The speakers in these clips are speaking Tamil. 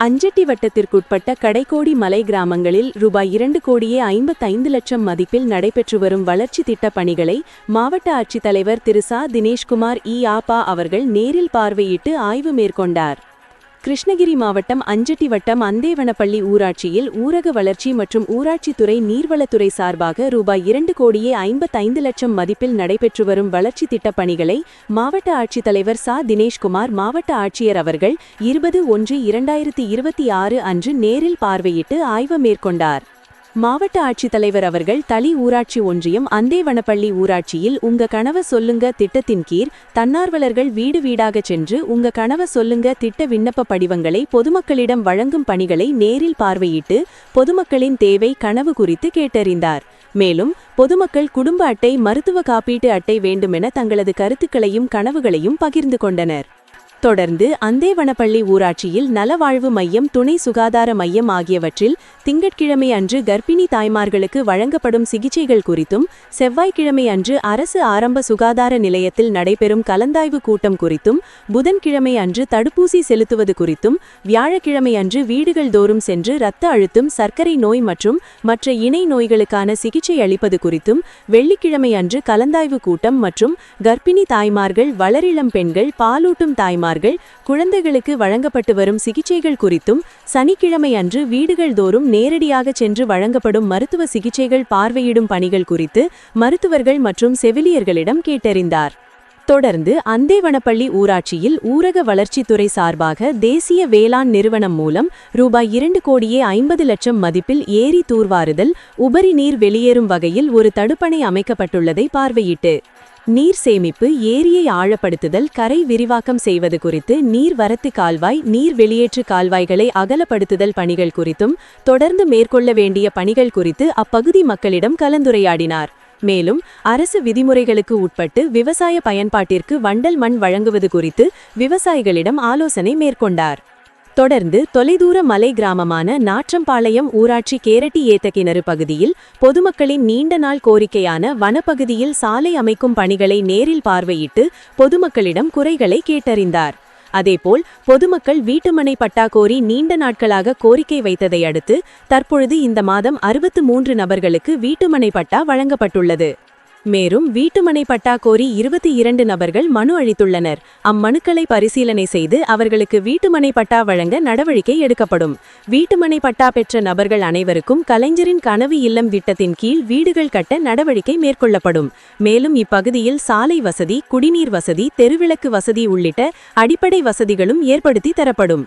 அஞ்சட்டி வட்டத்திற்குட்பட்ட கடைக்கோடி மலை கிராமங்களில் ரூபாய் இரண்டு கோடியே ஐம்பத்தைந்து லட்சம் மதிப்பில் நடைபெற்று வரும் வளர்ச்சி திட்டப் பணிகளை மாவட்ட ஆட்சித்தலைவர் திரு சா. தினேஷ்குமார் இ. ஆபா அவர்கள் நேரில் பார்வையிட்டு ஆய்வு மேற்கொண்டார். கிருஷ்ணகிரி மாவட்டம் அஞ்சட்டி வட்டம் அந்தேவனப்பள்ளி ஊராட்சியில் ஊரக வளர்ச்சி மற்றும் ஊராட்சித்துறை நீர்வளத்துறை சார்பாக ரூபாய் இரண்டு கோடியே ஐம்பத்தைந்து லட்சம் மதிப்பில் நடைபெற்று வரும் வளர்ச்சி திட்டப் பணிகளை மாவட்ட ஆட்சித்தலைவர் சா. தினேஷ்குமார் மாவட்ட ஆட்சியர் அவர்கள் இருபது ஒன்று இரண்டாயிரத்தி இருபத்தி ஆறு அன்று நேரில் பார்வையிட்டு ஆய்வு மேற்கொண்டார். மாவட்ட ஆட்சித்தலைவர் அவர்கள் தளி ஊராட்சி ஒன்றியம் அந்தேவனப்பள்ளி ஊராட்சியில் உங்க கனவ சொல்லுங்க திட்டத்தின் கீழ் தன்னார்வலர்கள் வீடு வீடாக சென்று உங்க கனவ சொல்லுங்க திட்ட விண்ணப்ப படிவங்களை பொதுமக்களிடம் வழங்கும் பணிகளை நேரில் பார்வையிட்டு பொதுமக்களின் தேவை கனவு குறித்து கேட்டறிந்தார். மேலும் பொதுமக்கள் குடும்ப அட்டை மருத்துவ காப்பீட்டு அட்டை வேண்டுமென தங்களது கருத்துக்களையும் கனவுகளையும் பகிர்ந்து கொண்டனர். தொடர்ந்து அந்தேவனப்பள்ளி ஊராட்சியில் நலவாழ்வு மையம் துணை சுகாதார மையம் ஆகியவற்றில் திங்கட்கிழமை அன்று கர்ப்பிணி தாய்மார்களுக்கு வழங்கப்படும் சிகிச்சைகள் குறித்தும் செவ்வாய்க்கிழமை அன்று அரசு ஆரம்ப சுகாதார நிலையத்தில் நடைபெறும் கலந்தாய்வு கூட்டம் குறித்தும் புதன்கிழமை அன்று தடுப்பூசி செலுத்துவது குறித்தும் வியாழக்கிழமை அன்று வீடுகள் தோறும் சென்று இரத்த அழுத்தம் சர்க்கரை நோய் மற்றும் மற்ற இணை நோய்களுக்கான சிகிச்சை அளிப்பது குறித்தும் வெள்ளிக்கிழமை அன்று கலந்தாய்வு கூட்டம் மற்றும் கர்ப்பிணி தாய்மார்கள் வளரிளம் பெண்கள் பாலூட்டும் தாய்மார்கள் குழந்தைகளுக்கு வழங்கப்பட்டு வரும் சிகிச்சைகள் குறித்தும் சனிக்கிழமை அன்று வீடுகள் தோறும் நேரடியாக சென்று வழங்கப்படும் மருத்துவ சிகிச்சைகள் பார்வையிடும் பணிகள் குறித்து மருத்துவர்கள் மற்றும் செவிலியர்களிடம் கேட்டறிந்தார். தொடர்ந்து அந்தேவனப்பள்ளி ஊராட்சியில் ஊரக வளர்ச்சித்துறை சார்பாக தேசிய வேளாண் நிறுவனம் மூலம் ரூபாய் இரண்டு கோடியே ஐம்பது லட்சம் மதிப்பில் ஏரி தூர்வாறுதல் உபரி நீர் வெளியேறும் வகையில் ஒரு தடுப்பணை அமைக்கப்பட்டுள்ளதை பார்வையிட்டு நீர் சேமிப்பு ஏரியை ஆழப்படுத்துதல் கரை விரிவாக்கம் செய்வது குறித்து நீர் வரத்து கால்வாய் நீர் வெளியேற்று கால்வாய்களை அகலப்படுத்துதல் பணிகள் குறித்தும் தொடர்ந்து மேற்கொள்ள வேண்டிய பணிகள் குறித்து அப்பகுதி மக்களிடம் கலந்துரையாடினார். மேலும் அரசு விதிமுறைகளுக்கு உட்பட்டு விவசாய பயன்பாட்டிற்கு வண்டல் மண் வழங்குவது குறித்து விவசாயிகளிடம் ஆலோசனை மேற்கொண்டார். தொடர்ந்து தொலைதூர மலை கிராமமான நாற்றம்பாளையம் ஊராட்சி கேரட்டி ஏத்த கிணறு பகுதியில் பொதுமக்களின் நீண்ட நாள் கோரிக்கையான வனப்பகுதியில் சாலை அமைக்கும் பணிகளை நேரில் பார்வையிட்டு பொதுமக்களிடம் குறைகளை கேட்டறிந்தார். அதேபோல் பொதுமக்கள் வீட்டுமனை பட்டா கோரி நீண்ட நாட்களாக கோரிக்கை வைத்ததை அடுத்து தற்பொழுது இந்த மாதம் அறுபத்து மூன்று நபர்களுக்கு வீட்டுமனை பட்டா வழங்கப்பட்டுள்ளது. மேலும் வீட்டுமனை பட்டா கோரி இருபத்தி இரண்டு நபர்கள் மனு அளித்துள்ளனர். அம்மனுக்களை பரிசீலனை செய்து அவர்களுக்கு வீட்டுமனை பட்டா வழங்க நடவடிக்கை எடுக்கப்படும். வீட்டுமனை பட்டா பெற்ற நபர்கள் அனைவருக்கும் கலைஞரின் கனவு இல்லம் திட்டத்தின் கீழ் வீடுகள் கட்ட நடவடிக்கை மேற்கொள்ளப்படும். மேலும் இப்பகுதியில் சாலை வசதி குடிநீர் வசதி தெருவிளக்கு வசதி உள்ளிட்ட அடிப்படை வசதிகளும் ஏற்படுத்தி தரப்படும்.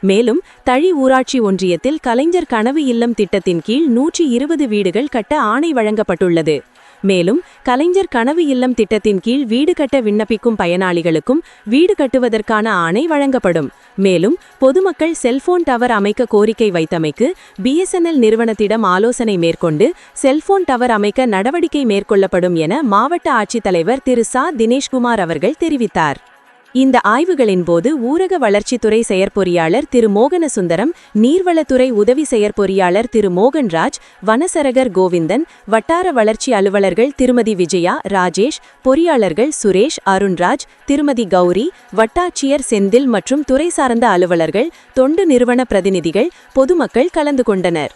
மேலும் தழி ஊராட்சி ஒன்றியத்தில் கலைஞர் கனவு இல்லம் திட்டத்தின் கீழ் நூற்றி இருபது வீடுகள் கட்ட ஆணை வழங்கப்பட்டுள்ளது. மேலும் கலைஞர் கனவு இல்லம் திட்டத்தின் கீழ் வீடு கட்ட விண்ணப்பிக்கும் பயனாளிகளுக்கும் வீடு கட்டுவதற்கான ஆணை வழங்கப்படும். மேலும் பொதுமக்கள் செல்போன் டவர் அமைக்க கோரிக்கை வைத்தமைக்கு பிஎஸ்என்எல் நிறுவனத்திடம் ஆலோசனை மேற்கொண்டு செல்போன் டவர் அமைக்க நடவடிக்கை மேற்கொள்ளப்படும் என மாவட்ட ஆட்சித்தலைவர் திரு சா. தினேஷ்குமார் அவர்கள் தெரிவித்தார். இந்த ஆய்வுகளின் போது ஊரக வளர்ச்சித்துறை செயற்பொறியாளர் திரு மோகனசுந்தரம் நீர்வளத்துறை உதவி செயற்பொறியாளர் திரு மோகன்ராஜ் வனசரகர் கோவிந்தன் வட்டார வளர்ச்சி அலுவலர்கள் திருமதி விஜயா ராஜேஷ் பொறியாளர்கள் சுரேஷ் அருண்ராஜ் திருமதி கௌரி வட்டாட்சியர் செந்தில் மற்றும் துறை சார்ந்த அலுவலர்கள் தொண்டு நிறுவன பிரதிநிதிகள் பொதுமக்கள் கலந்து கொண்டனர்.